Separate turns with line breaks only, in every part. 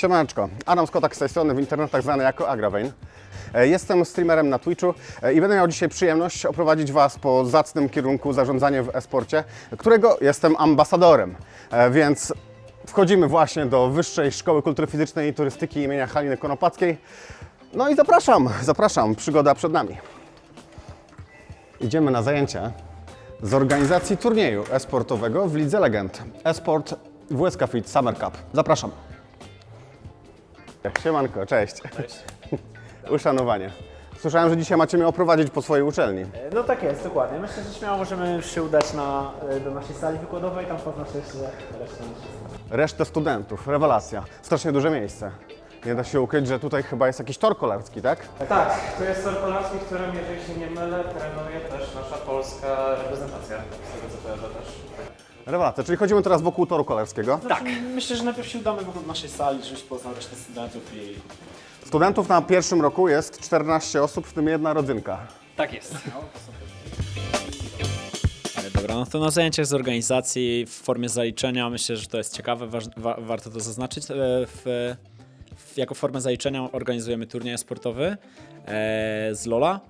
Siemaneczko, Adam Skotak z tej strony, w internetach znany jako Agravein. E, Jestem streamerem na Twitchu e, i będę miał dzisiaj przyjemność oprowadzić Was po zacnym kierunku zarządzania w e-sporcie, którego jestem ambasadorem. E, Więc wchodzimy właśnie do Wyższej Szkoły Kultury Fizycznej i Turystyki imienia Haliny Konopackiej. No i zapraszam, zapraszam, przygoda przed nami. Idziemy na zajęcia z organizacji turnieju e-sportowego w Lidze Legend. E-sport WSK Fit Summer Cup. Zapraszam. Siemanko, cześć. Uszanowanie. Słyszałem, że dzisiaj macie mnie oprowadzić po swojej uczelni.
No tak jest, dokładnie. Myślę, że śmiało możemy się udać na, e, do naszej sali wykładowej, tam poznasz jeszcze resztę naszej
Resztę studentów, rewelacja. Strasznie duże miejsce. Nie da się ukryć, że tutaj chyba jest jakiś tor kolarski, tak?
Tak, to jest tor kolarski, w którym, jeżeli się nie mylę, trenuje też nasza polska reprezentacja, z tego co kojarzę też.
Rewelacja, czyli chodzimy teraz wokół toru kolarskiego.
Tak. Myślę, że najpierw się udamy wokół naszej sali, żebyś poznał resztę studentów i...
Studentów na pierwszym roku jest 14 osób, w tym jedna rodzynka.
Tak jest. E, Dobra, no to na zajęciach z organizacji w formie zaliczenia myślę, że to jest ciekawe, waż, wa, warto to zaznaczyć. E, W, w, jako formę zaliczenia organizujemy turniej sportowy e, z Lola.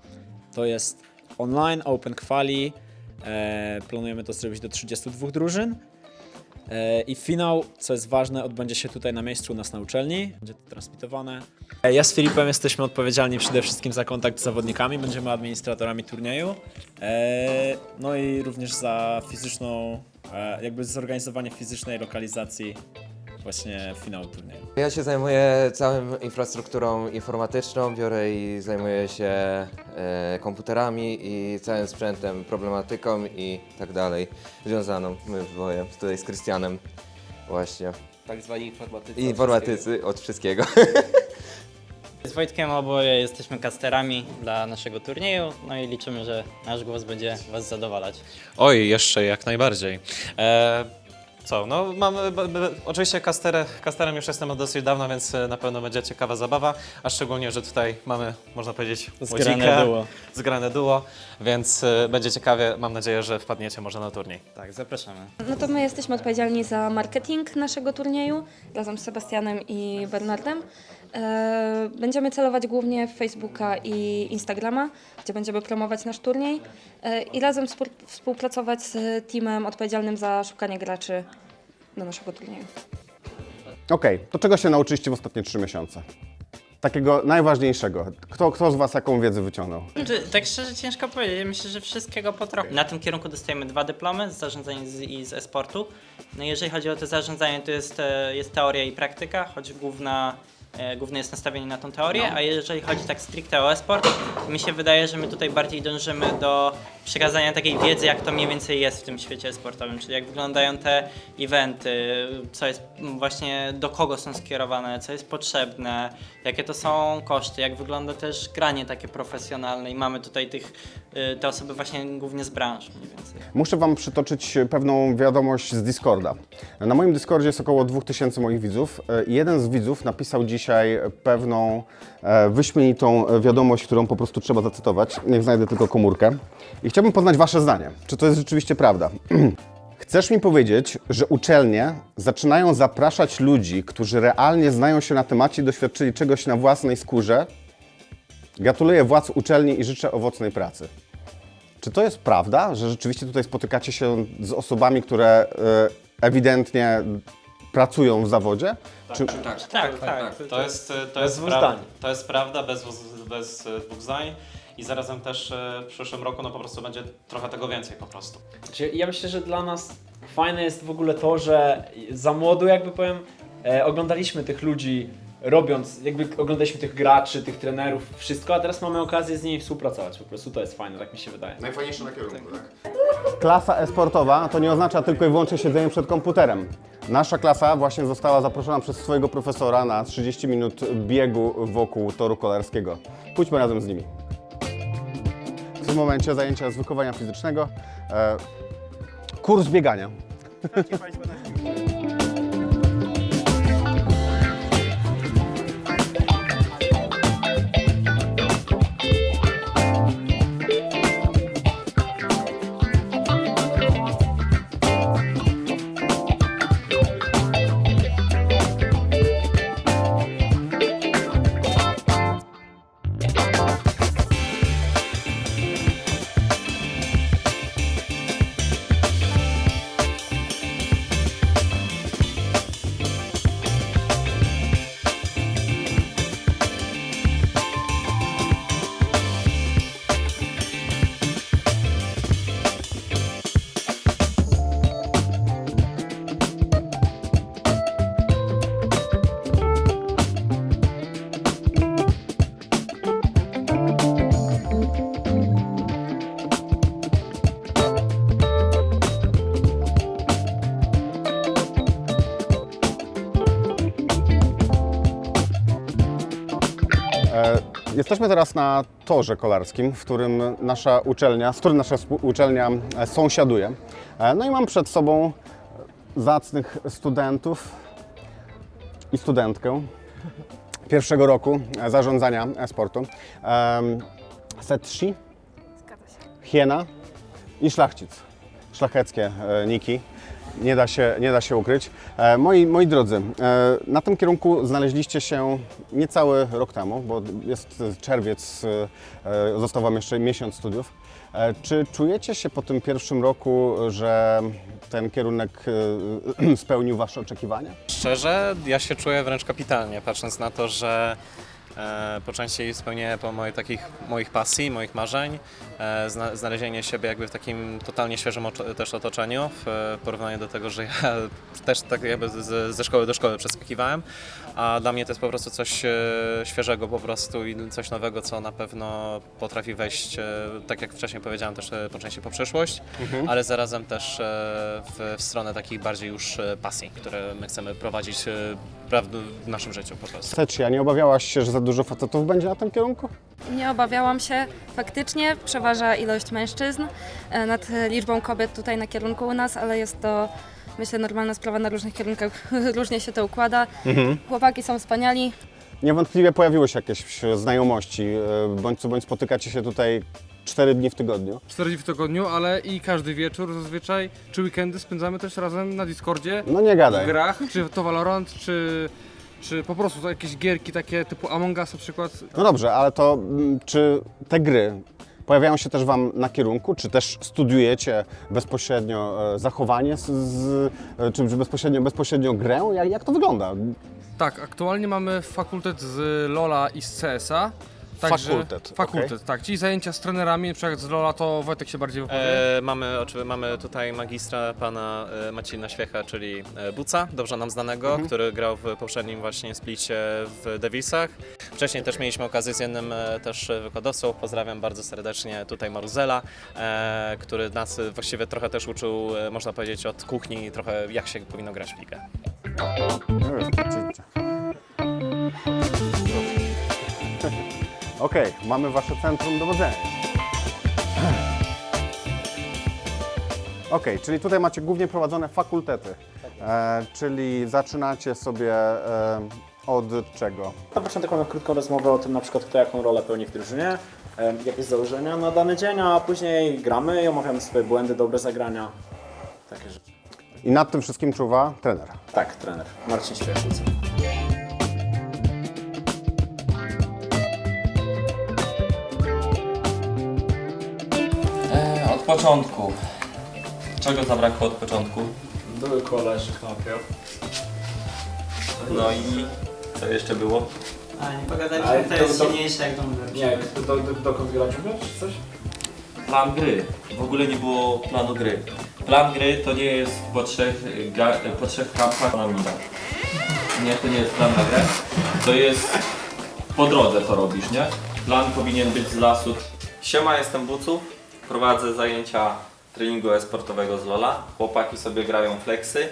To jest online, open quali. E, planujemy to zrobić do 32 drużyn. E, I finał, co jest ważne, odbędzie się tutaj na miejscu u nas na uczelni. Będzie to transmitowane. E, Ja z Filipem jesteśmy odpowiedzialni przede wszystkim za kontakt z zawodnikami. Będziemy administratorami turnieju. E, No i również za fizyczną, e, jakby zorganizowanie fizycznej lokalizacji właśnie finału turnieju.
Ja się zajmuję całą infrastrukturą informatyczną, biorę i zajmuję się e, komputerami i całym sprzętem, problematyką i tak dalej związaną. My dwoje, tutaj z Krystianem właśnie.
Tak zwani informatycy.
Informatycy od wszystkiego.
Z Wojtkiem oboje jesteśmy casterami dla naszego turnieju, no i liczymy, że nasz głos będzie Was zadowalać.
Oj, jeszcze jak najbardziej. E, co, no mam, b, b, oczywiście kasterem, kasterem już jestem od dosyć dawna, więc e, na pewno będzie ciekawa zabawa, a szczególnie, że tutaj mamy, można powiedzieć,
Zgrane
łodzikę,
duo.
Zgrane duo, więc e, będzie ciekawie, mam nadzieję, że wpadniecie może na turniej.
Tak, zapraszamy.
No to my jesteśmy odpowiedzialni za marketing naszego turnieju razem z Sebastianem i Bernardem. E, Będziemy celować głównie w Facebooka i Instagrama, gdzie będziemy promować nasz turniej e, i razem współ- współpracować z teamem odpowiedzialnym za szukanie graczy do naszego turnieju.
Okej, to czego się nauczyliście w ostatnie 3 miesiące? Takiego najważniejszego. Kto, kto z Was jaką wiedzę wyciągnął?
Znaczy, tak szczerze ciężko powiedzieć, myślę, że wszystkiego po trochu. Na tym kierunku dostajemy dwa dyplomy z zarządzania z, i z e-sportu. No jeżeli chodzi o to zarządzanie, to jest, e, jest teoria i praktyka, choć główna, główne jest nastawienie na tą teorię, a jeżeli chodzi tak stricte o e-sport, to mi się wydaje, że my tutaj bardziej dążymy do przekazania takiej wiedzy, jak to mniej więcej jest w tym świecie sportowym, czyli jak wyglądają te eventy, co jest właśnie, do kogo są skierowane, co jest potrzebne, jakie to są koszty, jak wygląda też granie takie profesjonalne i mamy tutaj tych, y, te osoby właśnie głównie z branży mniej więcej.
Muszę Wam przytoczyć pewną wiadomość z Discorda. Na moim Discordzie jest około 2000 moich widzów e, i jeden z widzów napisał dzisiaj pewną e, wyśmienitą wiadomość, którą po prostu trzeba zacytować. Niech znajdę tylko komórkę. I chciałbym poznać Wasze zdanie. Czy to jest rzeczywiście prawda? Chcesz mi powiedzieć, że uczelnie zaczynają zapraszać ludzi, którzy realnie znają się na temacie i doświadczyli czegoś na własnej skórze? Gratuluję władz uczelni i życzę owocnej pracy. Czy to jest prawda, że rzeczywiście tutaj spotykacie się z osobami, które e, ewidentnie pracują w zawodzie? Czy,
Tak, tak.
To jest, e, to
Bez
jest,
dwóch
prawda,
zdań.
to jest prawda, bez, bez e, dwóch zdań. I zarazem też e, w przyszłym roku no po prostu będzie trochę tego więcej po prostu.
Znaczy, Ja myślę, że dla nas fajne jest w ogóle to, że za młodu jakby powiem, e, oglądaliśmy tych ludzi robiąc, jakby oglądaliśmy tych graczy, tych trenerów, wszystko, a teraz mamy okazję z nimi współpracować. Po prostu to jest fajne, tak mi się wydaje.
Najfajniejsze na kierunku, tak? Klasa e-sportowa to nie oznacza tylko i wyłącznie siedzenie przed komputerem. Nasza klasa właśnie została zaproszona przez swojego profesora na 30 minut biegu wokół toru kolarskiego. Pójdźmy razem z nimi. W tym momencie zajęcia z wychowania fizycznego. E, kurs biegania. E, Jesteśmy teraz na torze kolarskim, w którym nasza uczelnia, z którym nasza uczelnia e, sąsiaduje. E, No i mam przed sobą zacnych studentów i studentkę pierwszego roku e, zarządzania e-sportu. Em, Setshi, Hiena i Szlachcic. Szlacheckie niki. Nie da się, nie da się ukryć. E, moi, moi drodzy, e, na tym kierunku znaleźliście się niecały rok temu, bo jest czerwiec, e, został Wam jeszcze miesiąc studiów. Czy czujecie się po tym pierwszym roku, że ten kierunek spełnił Wasze oczekiwania?
Szczerze, ja się czuję wręcz kapitalnie, patrząc na to, że po części spełnienie po moich takich moich pasji, moich marzeń, e, zna, znalezienie siebie jakby w takim totalnie świeżym też otoczeniu, w e, porównaniu do tego, że ja też tak jakby ze szkoły do szkoły przeskakiwałem, a dla mnie to jest po prostu coś e, świeżego po prostu i coś nowego, co na pewno potrafi wejść, e, tak jak wcześniej powiedziałem, też e, po części po przyszłość, ale zarazem też w, w stronę takich bardziej już pasji, które my chcemy prowadzić w naszym życiu po prostu.
Setshi, a nie obawiałaś się, że za dużo facetów będzie na tym kierunku?
Nie obawiałam się. Faktycznie przeważa ilość mężczyzn nad liczbą kobiet tutaj na kierunku u nas, ale jest to myślę normalna sprawa na różnych kierunkach. Różnie się to układa. Chłopaki są wspaniali.
Niewątpliwie pojawiły się jakieś znajomości, e, bądź co bądź spotykacie się tutaj 4 dni w tygodniu.
4 dni w tygodniu, ale i każdy wieczór zazwyczaj, czy weekendy spędzamy też razem na Discordzie,
No nie
w
gadaj.
grach, czy to Valorant, czy, czy po prostu to jakieś gierki takie typu Among Us na przykład.
No dobrze, ale to mm, czy te gry pojawiają się też Wam na kierunku, czy też studiujecie bezpośrednio e, zachowanie, z, z, e, czy bezpośrednio, bezpośrednio grę? Jak, jak to wygląda?
Tak, aktualnie mamy fakultet z LoLa i z CS-a.
Fakultet,
Fakultet, tak. Czyli zajęcia z trenerami, na przykład z LoLa to Wojtek się bardziej wypowie.
E, mamy, oczywiście, mamy tutaj magistra pana e, Macina Świecha, czyli e, Buca, dobrze nam znanego, który grał w poprzednim właśnie splicie w Devilsach. Wcześniej też mieliśmy okazję z jednym e, też wykładowcą, pozdrawiam bardzo serdecznie tutaj Maruzela, e, który nas e, właściwie trochę też uczył, e, można powiedzieć, od kuchni, trochę jak się powinno grać w ligę.
Okej, mamy Wasze centrum dowodzenia. Okej, czyli tutaj macie głównie prowadzone fakultety, e, czyli zaczynacie sobie e, od czego?
Na początek mamy krótką rozmowę o tym, na przykład kto jaką rolę pełni w drużynie, em, jakieś założenia na dany dzień, a później gramy i omawiamy swoje błędy, dobre zagrania. Takie rzeczy.
I nad tym wszystkim czuwa trener.
Tak, trener Marcin Świeżuc.
Początku. Czego zabrakło od początku?
Były koleży knopią.
No i co jeszcze było?
A nie
Ale
pogadaliśmy, to
to-
jest
to-
silniejsze jak dom
Nie, do, do, dokąd grać umiesz, czy coś?
Plan gry. W ogóle nie było planu gry. Plan gry to nie jest po trzech, ga, po trzech kampach na mina. Nie, to nie jest plan na grę. To jest po drodze to robisz, nie? Plan powinien być z lasu. Siema, jestem Buców. Prowadzę zajęcia treningu e-sportowego z Lola. Chłopaki sobie grają flexy.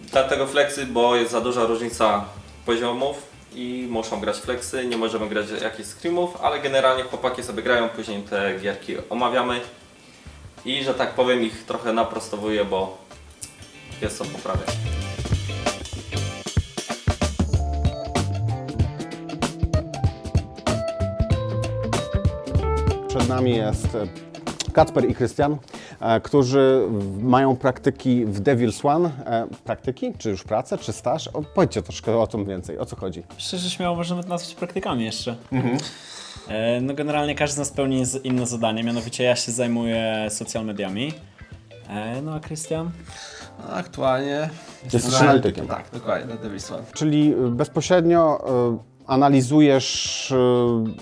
Dlatego flexy, bo jest za duża różnica poziomów i muszą grać flexy, nie możemy grać jakichś screamów, ale generalnie chłopaki sobie grają, później te gierki omawiamy i że tak powiem ich trochę naprostowuję, bo jest co poprawiać.
Przed nami jest e, Kacper i Krystian, e, którzy mają praktyki w Devil's One. E, Praktyki? Czy już pracę, czy staż? Powiedzcie troszkę o tym więcej. O co chodzi?
Szczerze śmiało możemy to nazwać praktykami jeszcze. E, No generalnie każdy z nas pełni inne zadanie, mianowicie ja się zajmuję social mediami. No a Krystian?
Aktualnie
Jesteś analitykiem.
Tak, dokładnie, na Devil's One.
Czyli bezpośrednio analizujesz,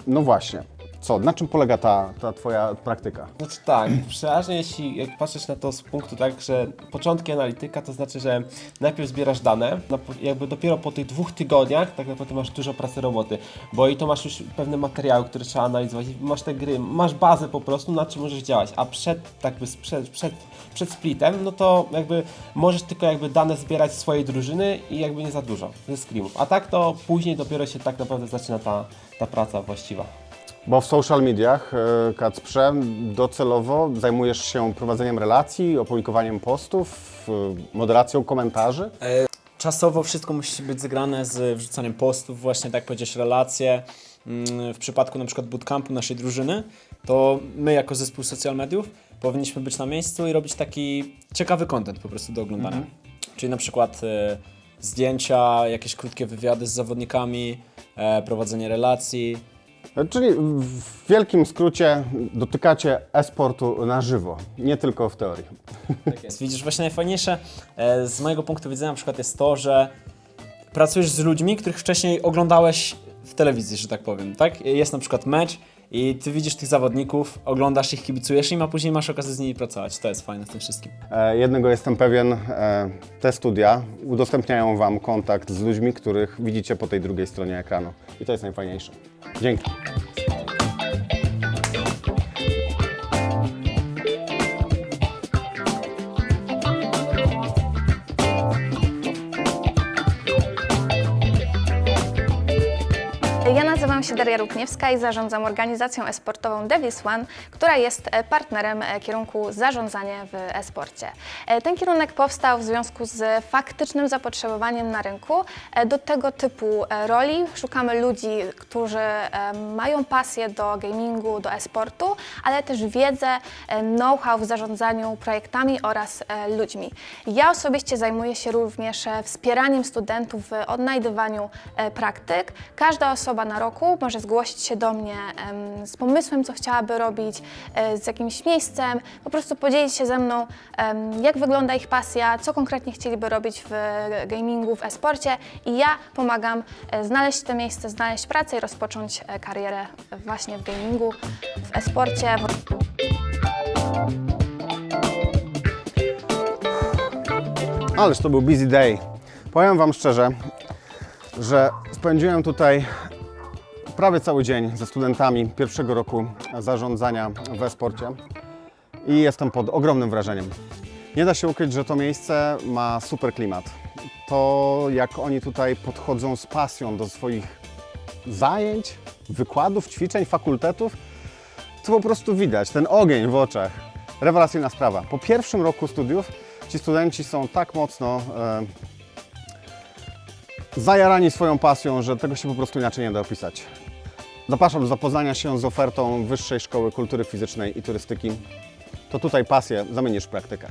no właśnie, Co, na czym polega ta, ta Twoja praktyka?
Znaczy tak, przeważnie jeśli jak patrzysz na to z punktu tak, że początki analityka to znaczy, że najpierw zbierasz dane, jakby dopiero po tych dwóch tygodniach tak naprawdę masz dużo pracy roboty, bo i to masz już pewne materiały, które trzeba analizować, masz te gry, masz bazę po prostu, na czym możesz działać, a przed, tak by przed, przed, przed splitem, no to jakby możesz tylko jakby dane zbierać swojej drużyny i jakby nie za dużo ze screamów, a tak to później dopiero się tak naprawdę zaczyna ta, ta praca właściwa.
Bo w social mediach, e, Kacprze, docelowo zajmujesz się prowadzeniem relacji, opublikowaniem postów, e, moderacją komentarzy.
Czasowo wszystko musi być zgrane z wrzucaniem postów, właśnie tak powiedziałeś, relacje. Mm, W przypadku na przykład bootcampu naszej drużyny, to my jako zespół social mediów powinniśmy być na miejscu i robić taki ciekawy content po prostu do oglądania. Czyli na przykład e, zdjęcia, jakieś krótkie wywiady z zawodnikami, e, prowadzenie relacji.
Czyli w wielkim skrócie dotykacie e-sportu na żywo, nie tylko w teorii.
Tak jest. Widzisz, właśnie najfajniejsze e, z mojego punktu widzenia na przykład jest to, że pracujesz z ludźmi, których wcześniej oglądałeś w telewizji, że tak powiem, tak? Jest na przykład mecz i ty widzisz tych zawodników, oglądasz ich, kibicujesz im, a później masz okazję z nimi pracować. To jest fajne w tym wszystkim.
E, Jednego jestem pewien, e, te studia udostępniają Wam kontakt z ludźmi, których widzicie po tej drugiej stronie ekranu. I to jest najfajniejsze. Dzięki.
Nazywam się Daria Rupniewska i zarządzam organizacją e-sportową Devis One, która jest e, partnerem e, kierunku zarządzanie w e-sporcie. E, Ten kierunek powstał w związku z faktycznym zapotrzebowaniem na rynku do tego typu roli. Szukamy ludzi, którzy mają pasję do gamingu, do e-sportu, ale też wiedzę, know-how w zarządzaniu projektami oraz ludźmi. Ja osobiście zajmuję się również wspieraniem studentów w odnajdywaniu praktyk. Każda osoba na roku może zgłosić się do mnie z pomysłem, co chciałaby robić, e, z jakimś miejscem, po prostu podzielić się ze mną, jak wygląda ich pasja, co konkretnie chcieliby robić w gamingu, w e-sporcie i ja pomagam e, znaleźć to miejsce, znaleźć pracę i rozpocząć e, karierę właśnie w gamingu, w e-sporcie.
Ależ to był busy day. Powiem Wam szczerze, że spędziłem tutaj prawie cały dzień ze studentami pierwszego roku zarządzania w e-sporcie i jestem pod ogromnym wrażeniem. Nie da się ukryć, że to miejsce ma super klimat. To, jak oni tutaj podchodzą z pasją do swoich zajęć, wykładów, ćwiczeń, fakultetów, to po prostu widać, ten ogień w oczach. Rewelacyjna sprawa. Po pierwszym roku studiów ci studenci są tak mocno e, zajarani swoją pasją, że tego się po prostu inaczej nie da opisać. Zapraszam do zapoznania się z ofertą Wyższej Szkoły Kultury Fizycznej i Turystyki. To tutaj pasję zamienisz w praktykę.